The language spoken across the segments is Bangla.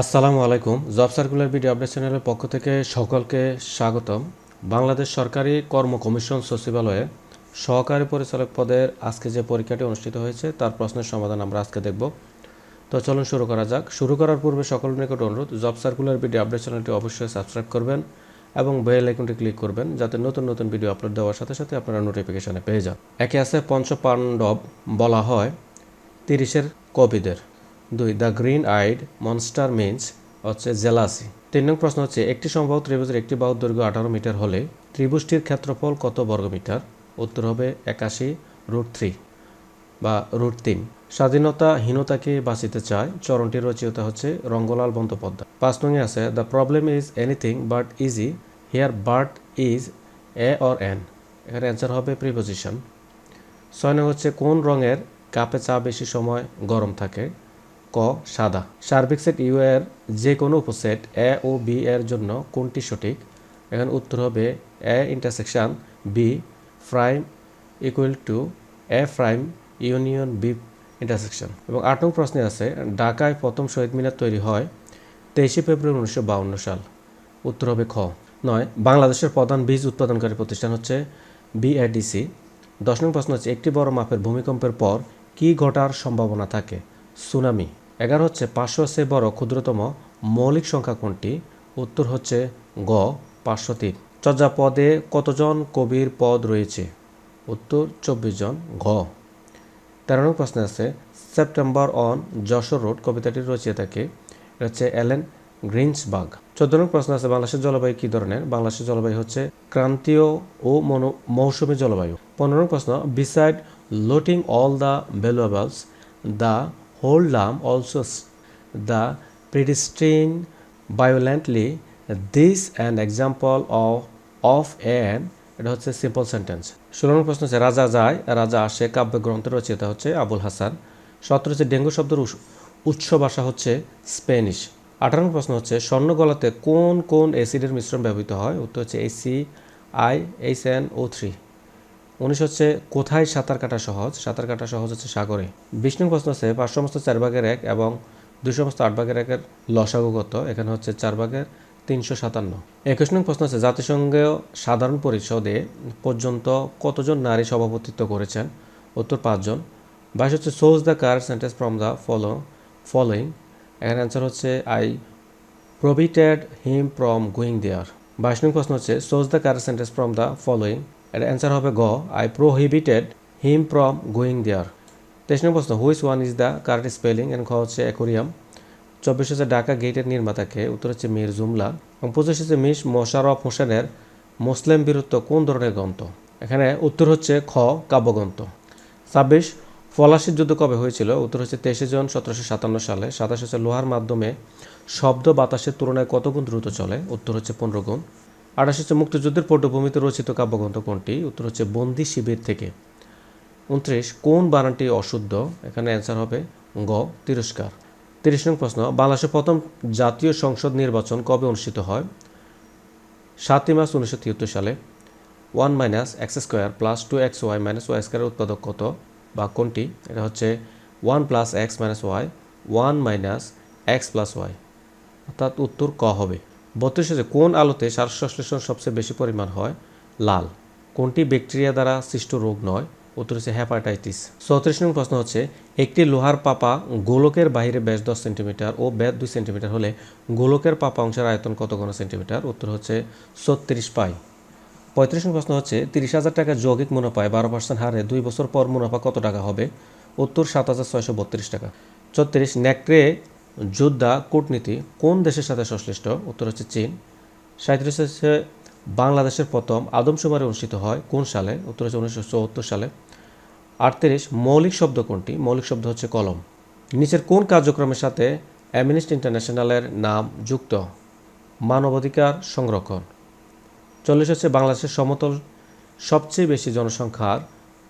আসসালামু আলাইকুম। জব সার্কুলার ভিডিও আপডেট চ্যানেলের পক্ষ থেকে সকলকে স্বাগতম। বাংলাদেশ সরকারি কর্ম কমিশন সচিবালয়ে সহকারী পরিচালক পদের আজকে যে পরীক্ষাটি অনুষ্ঠিত হয়েছে, তার প্রশ্নের সমাধান আমরা আজকে দেখব। তো চলুন শুরু করা যাক। শুরু করার পূর্বে সকলের নিকট অনুরোধ, জব সার্কুলার ভিডিও আপডেট চ্যানেলটি অবশ্যই সাবস্ক্রাইব করবেন এবং বেল আইকনটি ক্লিক করবেন যাতে নতুন নতুন ভিডিও আপলোড দেওয়ার সাথে সাথে আপনারা নোটিফিকেশনে পেয়ে যান। একে আছে পঞ্চপাণ্ডব বলা হয় তিরিশের কবিদের। দুই, the green eyed monster means হচ্ছে জেলাসি। তিন নং প্রশ্ন হচ্ছে, একটি সম্ভব ত্রিভুজের একটি বাহুর দৈর্ঘ্য আঠারো মিটার হলে ত্রিভুজটির ক্ষেত্রফল কত বর্গমিটার উত্তর হবে একাশি, রুট থ্রি বা রুট তিন। স্বাধীনতাহীনতাকে বাঁচিতে চায় চরণটির রচয়িতা হচ্ছে রঙ্গলাল বন্দ্যোপাধ্যায়। পাঁচ নঙে আছে, the problem is anything but easy, here but is a or an. এখানে অ্যান্সার হবে প্রিপোজিশন। ছয় নং হচ্ছে, কোন রঙের কাপে চা বেশি সময় গরম থাকে? ক, সাদা। সার্বিক সেট ইউ এর যে কোনো উপসেট এ ও বি এর জন্য কোনটি সঠিক? এখানে উত্তর হবে A intersection B prime equal to A prime union B intersection এবং আট নং প্রশ্নে আছে, ঢাকায় প্রথম শহীদ মিনার তৈরি হয় তেইশে ফেব্রুয়ারি উনিশশো বাউন্ন সাল। উত্তর হবে খ। নয়, বাংলাদেশের প্রধান বীজ উৎপাদনকারী প্রতিষ্ঠান হচ্ছে বিএডিসি দশ নং প্রশ্ন হচ্ছে, একটি বড় মাপের ভূমিকম্পের পর কি ঘটার সম্ভাবনা থাকে? সুনামি। এগারো হচ্ছে পাঁচশো চেয়ে বড় ক্ষুদ্রতম মৌলিক সংখ্যা কোনটি? উত্তর হচ্ছে গ পাঁচশো তিন চর্যা পদে কতজন কবির পদ রয়েছে? উত্তর, চব্বিশ জন, ঘ। তেরো নং প্রশ্ন আছে, সেপ্টেম্বর অন যশোর রোড কবিতাটির রচয়িতাকে এটা হচ্ছে অ্যালেন গ্রিন্সবার্গ চোদ্দ নং প্রশ্ন আছে, বাংলাদেশের জলবায়ু কী ধরনের? বাংলাদেশের জলবায়ু হচ্ছে ক্রান্তীয় ও মনো, মৌসুমী জলবায়ু। পনেরো প্রশ্ন beside looting all the valuables the whole লাম অলসো দ্য প্রিডিস্ট্রিন violently. This an example of of an এটা হচ্ছে সিম্পল সেন্টেন্স ষোলো নম্বর প্রশ্ন হচ্ছে, রাজা যায়, রাজা আসে কাব্যগ্রন্থের রচয়িতা হচ্ছে আবুল হাসান। সতেরো হচ্ছে ডেঙ্গু শব্দের উৎস ভাষা হচ্ছে স্প্যানিশ আঠারো প্রশ্ন হচ্ছে, স্বর্ণ গলাতে কোন কোন অ্যাসিডের মিশ্রণ ব্যবহৃত হয়? উত্তর হচ্ছে AC I H N O three উনিশ হচ্ছে কোথায় সাঁতার কাটা সহজ? সাঁতার কাটা সহজ হচ্ছে সাগরে। বিশ প্রশ্ন আছে, পাঁচ সমস্ত চার ভাগের এক এবং দুই সমস্ত আট ভাগের একের লসাগু এখানে হচ্ছে চার ভাগের তিনশো সাতান্ন। একুশ নং প্রশ্ন আছে জাতিসংঘ সাধারণ পরিষদে পর্যন্ত কতজন নারী সভাপতিত্ব করেছেন? উত্তর, পাঁচজন। বাইশ হচ্ছে choose the correct sentence from the follow following এখানে অ্যান্সার হচ্ছে I prohibited him from going there বাইশ নং প্রশ্ন হচ্ছে choose the correct sentence from the following এর অ্যান্সার হবে গ I prohibited him from going there তেইশ নং প্রশ্ন which one is the correct spelling and খ হচ্ছে অ্যাকোরিয়াম চব্বিশ হচ্ছে ঢাকা গেটের নির্মাতাকে উত্তর হচ্ছে মীর জুমলা এবং পঁচিশ হচ্ছে মিস মোশারফ হোসেনের মুসলিম বীরত্ব কোন ধরনের গ্রন্থ? এখানে উত্তর হচ্ছে খ কাব্যগ্রন্থ ছাব্বিশ ফলাশির যুদ্ধ কবে হয়েছিল? উত্তর হচ্ছে তেইশে জন সতেরোশো সাতান্ন সালে। সাতাশ হচ্ছে লোহার মাধ্যমে শব্দ বাতাসের তুলনায় কত গুণ দ্রুত চলে? উত্তর হচ্ছে পনেরো গুণ। আঠাশ হচ্ছে মুক্তিযুদ্ধের পটভূমিতে রচিত কাব্যগ্রন্থ কোনটি? উত্তর হচ্ছে বন্দি শিবির থেকে। উনত্রিশ, কোন বানানটি অশুদ্ধ? এখানে অ্যান্সার হবে গ, তিরস্কার। তিরিশ নং প্রশ্ন বাংলাদেশের প্রথম জাতীয় সংসদ নির্বাচন কবে অনুষ্ঠিত হয়? সাতই মার্চ উনিশশো তিয়াত্তর সালে। One minus x square plus two x y minus y স্কোয়ারের উৎপাদক কত? বা কোনটি? এটা হচ্ছে one plus x minus y, one minus x plus y. অর্থাৎ উত্তর ক হবে। বত্রিশ হচ্ছে কোন আলোতে শ্বাস সংশ্লেষণ সবচেয়ে বেশি পরিমাণ হয়? লাল। কোনটি ব্যাকটেরিয়া দ্বারা সৃষ্ট রোগ নয়? উত্তর হচ্ছে হ্যাপাটাইটিস চৌত্রিশ নং প্রশ্ন হচ্ছে, একটি লোহার পাপা গোলকের বাইরে ব্যাস দশ সেন্টিমিটার ও ব্যাস দুই সেন্টিমিটার হলে গোলকের পাপা অংশের আয়তন কত ঘন সেন্টিমিটার? উত্তর হচ্ছে ছত্রিশ পাই। পঁয়ত্রিশ নং প্রশ্ন হচ্ছে, তিরিশ হাজার টাকা যৌগিক মুনাফায় বারো পার্সেন্ট হারে দুই বছর পর মুনাফা কত টাকা হবে? উত্তর সাত হাজার ছয়শো বত্রিশ টাকা। ছত্রিশ নেকড়ে যোদ্ধা কূটনীতি কোন দেশের সাথে সংশ্লিষ্ট? উত্তর হচ্ছে চীন। সাঁত্রিশ হচ্ছে বাংলাদেশের প্রথম আদমশুমারি অনুষ্ঠিত হয় কোন সালে? উত্তর হচ্ছে উনিশশো চুয়াত্তর সালে। আটত্রিশ, মৌলিক শব্দ কোনটি? মৌলিক শব্দ হচ্ছে কলম। নিচের কোন কার্যক্রমের সাথে অ্যামিনিস্ট ইন্টারন্যাশনালের নাম যুক্ত? মানবাধিকার সংরক্ষণ। চল্লিশ হচ্ছে বাংলাদেশের সমতল সবচেয়ে বেশি জনসংখ্যার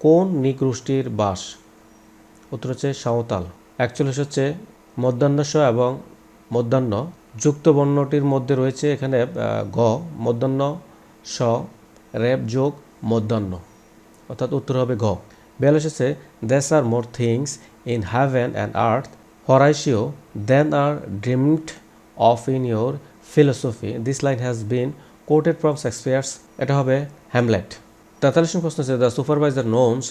কোন নিগোষ্ঠীর বাস? উত্তর হচ্ছে সাঁওতাল। একচল্লিশ হচ্ছে মধ্যাহ্নস এবং মধ্যাহ্ন যুক্ত বর্ণটির মধ্যে রয়েছে এখানে গ মধ্যাহ্ন স র্যাব যোগ মধ্যাহ্ন। অর্থাৎ উত্তর হবে ঘ বিয়াল্লিশ হচ্ছে there are more things in heaven and earth Horatio than are dreamed of in your philosophy this line has been quoted from Shakespeare's এটা হবে হ্যামলেট তেতাল্লিশ প্রশ্ন আছে the supervisor knows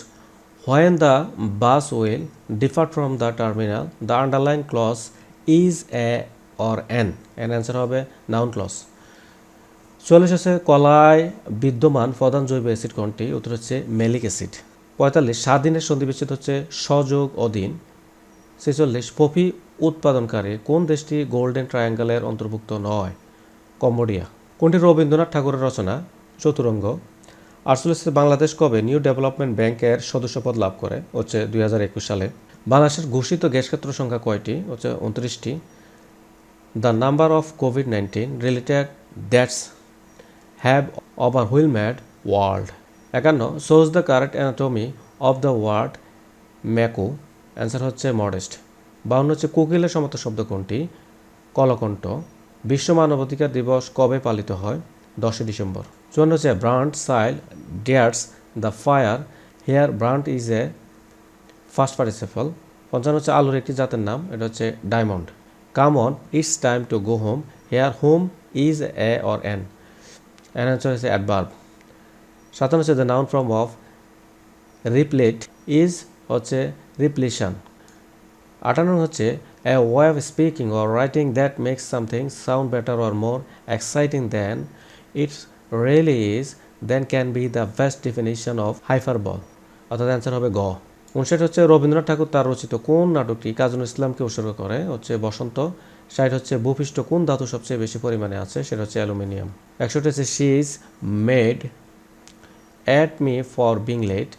when the bus will differ from the terminal the underline clause is a or N N answer হবে নাউন ক্লস চল্লিশ হচ্ছে কলায় বিদ্যমান প্রধান জৈব অ্যাসিড কোনটি? উত্তর হচ্ছে মেলিক অ্যাসিড। পঁয়তাল্লিশ, স্বাধীনের সন্ধি বিচ্ছেদ হচ্ছে সযোগ অধীন। ছেচল্লিশ, পপি উৎপাদনকারী কোন দেশটি গোল্ডেন ট্রায়াঙ্গেলের অন্তর্ভুক্ত নয়? কম্বোডিয়া। কোনটি রবীন্দ্রনাথ ঠাকুরের রচনা? চতুরঙ্গ। আটচল্লিশ বাংলাদেশ কবে নিউ ডেভেলপমেন্ট ব্যাংকের সদস্যপদ লাভ করে? হচ্ছে দুই হাজার একুশ সালে। বাংলাদেশের ঘোষিত গ্যাস ক্ষেত্র সংখ্যা কয়টি? হচ্ছে উনত্রিশটি। The number of COVID nineteen related deaths have overwhelmed world একান্ন choose the correct anatomy of the word macho answer হচ্ছে মডেস্ট বাউন্ন, হচ্ছে কোকিলের সমত শব্দ কোনটি? কলকণ্ঠ। বিশ্ব মানবাধিকার দিবস কবে পালিত হয়? দশই ডিসেম্বর। চুয়ান্ন হচ্ছে brand Sail dares the fire. Here brand is a first participle. পঞ্চান্ন হচ্ছে আলুর একটি জাতের নাম, এটা হচ্ছে diamond. Come on, it's time to go home. Here home is a or N. N হচ্ছে অ্যাডভার্ব। সাতান্ন হচ্ছে the noun from of replete is হচ্ছে রিপ্লেশন। আটান্ন হচ্ছে a way of speaking or writing that makes something sound better or more exciting than it's really is then can be the best definition of hyperbole অর্থাৎ অ্যান্সার হবে গ। উনষাট হচ্ছে রবীন্দ্রনাথ ঠাকুর তার রচিত কোন নাটকটি? কাজী ইসলামকে উৎসর্গ করে হচ্ছে বসন্ত। ষাট হচ্ছে ভূপৃষ্ঠ কোন ধাতু সবচেয়ে বেশি পরিমাণে আছে? সেটা হচ্ছে অ্যালুমিনিয়াম। একষট্টি হচ্ছে she is mad at me for being late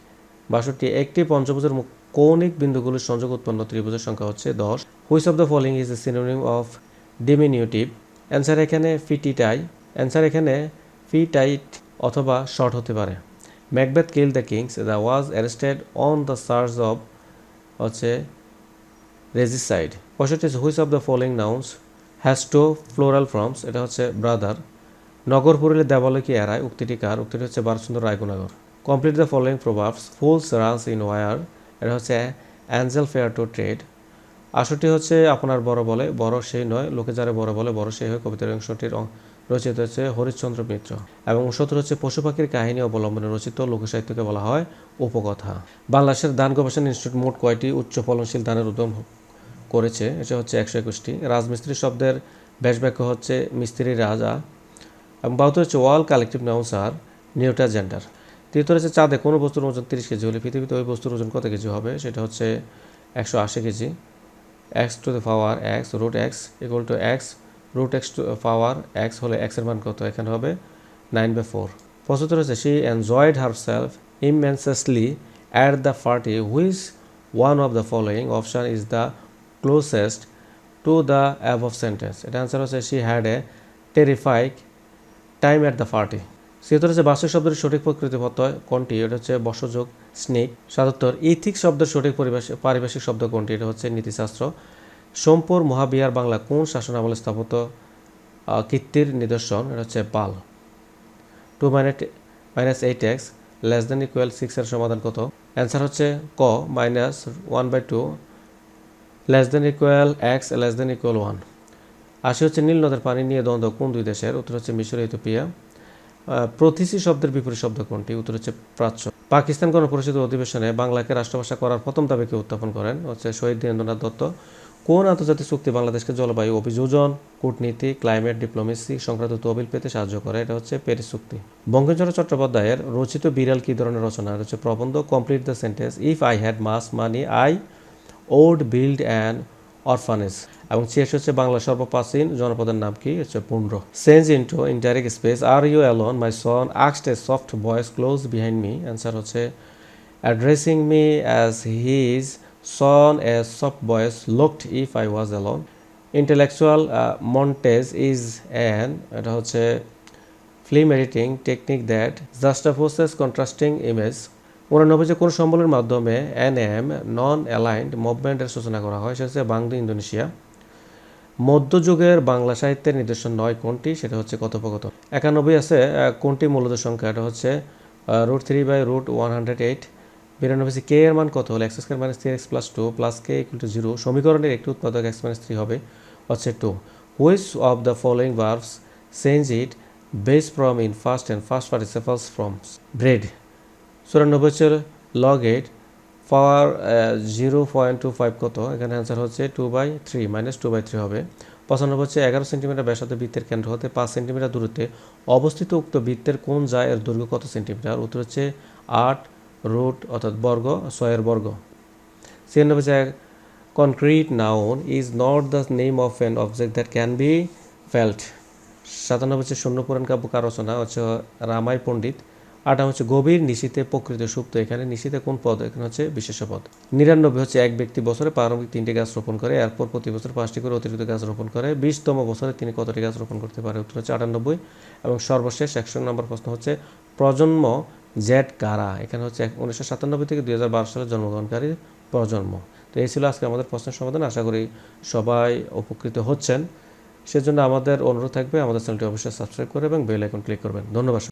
বাষট্টি, একটি পঞ্চভুজের কৌণিক বিন্দুগুলির সংযোগ উৎপন্ন ত্রিভুজের সংখ্যা হচ্ছে দশ। Which of the following is a synonym of diminutive. Answer এখানে ফিটিটাই। অ্যান্সার এখানে ফি টাইট অথবা শর্ট হতে পারে। Macbeth kill the kings the was arrested on the search of হচ্ছে রেজিসাইড পঁয়ষট্টি which of the following nouns has two plural forms এটা হচ্ছে ব্রাদার নগর পুরিলে দেবালয় কি এড়ায় উক্তিটি কার? উক্তিটি হচ্ছে, বারসুন্দর রায়গুনগর complete the following proverbs fools runs in where এটা হচ্ছে অ্যাঞ্জেল ফেয়ার টু ট্রেড আশটি হচ্ছে, আপনার বড় বলে, বড় সেই নয়, লোকে যারা বড় বলে, বড় সেই হয় কবিতার অংশটির রচিত হচ্ছে হরিশ্চন্দ্র মিত্র এবং সত্তর হচ্ছে পশু পাখির কাহিনী অবলম্বনে রচিত লোকসাহিত্যকে বলা হয় উপকথা। বাংলাদেশের ধান গবেষণা ইনস্টিটিউট মোট কয়টি উচ্চ ফলনশীল ধানের উদ্যম করেছে এটা হচ্ছে একশো একুশটি। রাজমিস্ত্রি শব্দের ব্যাস হচ্ছে মিস্ত্রি রাজা এবং বাহাত্তর হচ্ছে ওয়াল কালেকটিভ নাউন্স আর নিউটার জেন্ডার। তৃতীয় হচ্ছে চাঁদে কোনো বস্তুর ওজন তিরিশ কেজি হলে পৃথিবীতে ওই বস্তুর ওজন কত কেজি হবে, সেটা হচ্ছে একশো আশি kg. X to the power x root x equal to x root x to power x হলে এক্সের মান কত? এখানে হবে নাইন বাই ফোর পঁচাত্তর হচ্ছে she enjoyed her self immensely at the party which one of the following option is the closest to the above sentence এটা অ্যান্সার হচ্ছে she had a terrific time at the party ছিয়াত্তর হচ্ছে বাস্তব শব্দের সঠিক প্রকৃতি হয় কোনটি? এটা হচ্ছে বসযোগ স্নেক। সাতাত্তর, ইথিক শব্দের সঠিক পরিবেশ পারিভাষিক শব্দ কোনটি? এটা হচ্ছে নীতিশাস্ত্র। সোমপুর মহাবিহার বাংলা কোন শাসনামলে স্থাপিত কীর্তির নিদর্শন? এটা হচ্ছে পাল two minus minus eight x less than equal সিক্সের সমাধান কত? অ্যান্সার হচ্ছে ক minus one by two less than equal x less than equal one. আশি হচ্ছে নীল নদের পানি নিয়ে দ্বন্দ্ব কোন দুই দেশের? উত্তর হচ্ছে মিশর ইথোপিয়া আহ, প্রথিসি শব্দের বিপরীত শব্দ কোনটি? উত্তর হচ্ছে প্রাচ্য। পাকিস্তান গণপরিষদ অধিবেশনে বাংলাকে রাষ্ট্রভাষা করার প্রথম দাবিকে উত্থাপন করেন হচ্ছে শহীদ দীনেন্দ্রনাথ দত্ত। কোন আন্তর্জাতিক চুক্তি বাংলাদেশকে জলবায়ু অভিযোজন, কূটনীতি ক্লাইমেট ডিপ্লোমেসি সংক্রান্ত তহবিল পেতে সাহায্য করে, এটা হচ্ছে প্যারিস চুক্তি। বঙ্কিমচন্দ্র চট্টোপাধ্যায়ের রচিত বিড়াল কি ধরনের রচনা? হচ্ছে প্রবন্ধ complete the sentence if I had much money I would build and orphanage এবং ছিয়াশি হচ্ছে বাংলা সর্বপ্রাচীন জনপদের নাম কি? হচ্ছে Pundra. Sense into indirect speech are you alone my son আক্সড a soft voice close behind me answer হচ্ছে addressing me as his son a soft voice looked if I was alone intellectual montage is an এটা হচ্ছে film editing technique that juxtaposes contrasting image উনানব্বই যে কোন সম্বলের মাধ্যমে এন এম নন অ্যালাইন্ড মুভমেন্টের সূচনা করা হয়, সেটা হচ্ছে বাংলা, ইন্দোনেশিয়া। মধ্যযুগের বাংলা সাহিত্যের নিদর্শন নয় কোনটি, সেটা হচ্ছে কথোপকথন। একানব্বই আছে কোনটি মূলত সংখ্যা এটা হচ্ছে root three by root one hundred eight বিরানব্বই কে এর মান কত? হলো x square minus three x plus two plus k equal to zero সমীকরণের একটি উৎপাদক এক্স মাইনাস থ্রি হবে হচ্ছে two which of the following verbs change it base from in first and first participles from bred চুরানব্বই হচ্ছে log eight power zero point two five কত? এখানে অ্যান্সার হচ্ছে two by three minus two by three হবে। পঁচানব্বই হচ্ছে এগারো সেন্টিমিটার ব্যাসার্ধ বৃত্তের কেন্দ্র হতে পাঁচ সেন্টিমিটার দূরত্বে অবস্থিত উক্ত বৃত্তের কোন যায় এর দৈর্ঘ্য কত সেন্টিমিটার উত্তর হচ্ছে আট রুট অর্থাৎ বর্গ ছয়ের বর্গ। ছিয়ানব্বই হচ্ছে concrete noun is not the name of an object that can be felt সাতানব্বই হচ্ছে শূন্য পুরাণ কাব্য কার রচনা, হচ্ছে রামাই পণ্ডিত। আটা হচ্ছে গভীর নিশীতে প্রকৃত সুপ্ত, এখানে নিশীতে কোন পদ? এখানে হচ্ছে বিশেষ পদ। নিরানব্বই হচ্ছে এক ব্যক্তি বছরে প্রারম্ভিক তিনটি গাছ রোপণ করে, এরপর প্রতি বছর পাঁচটি করে অতিরিক্ত গাছ রোপণ করে, বিশতম বছরে তিনি কতটি গাছ রোপণ করতে পারে? উত্তর হচ্ছে আটানব্বই। এবং সর্বশেষ একশো নম্বর প্রশ্ন হচ্ছে, প্রজন্ম জেড কারা এখানে হচ্ছে উনিশশো সাতানব্বই থেকে দুই সালে জন্মগ্রহণকারী প্রজন্ম। তো এই ছিল আজকে আমাদের প্রশ্নের সমাধান। আশা করি সবাই উপকৃত হচ্ছেন। সেজন্য আমাদের অনুরোধ থাকবে আমাদের চ্যানেলটি অবশ্যই সাবস্ক্রাইব করে এবং বেল আইকন ক্লিক করবেন। ধন্যবাদ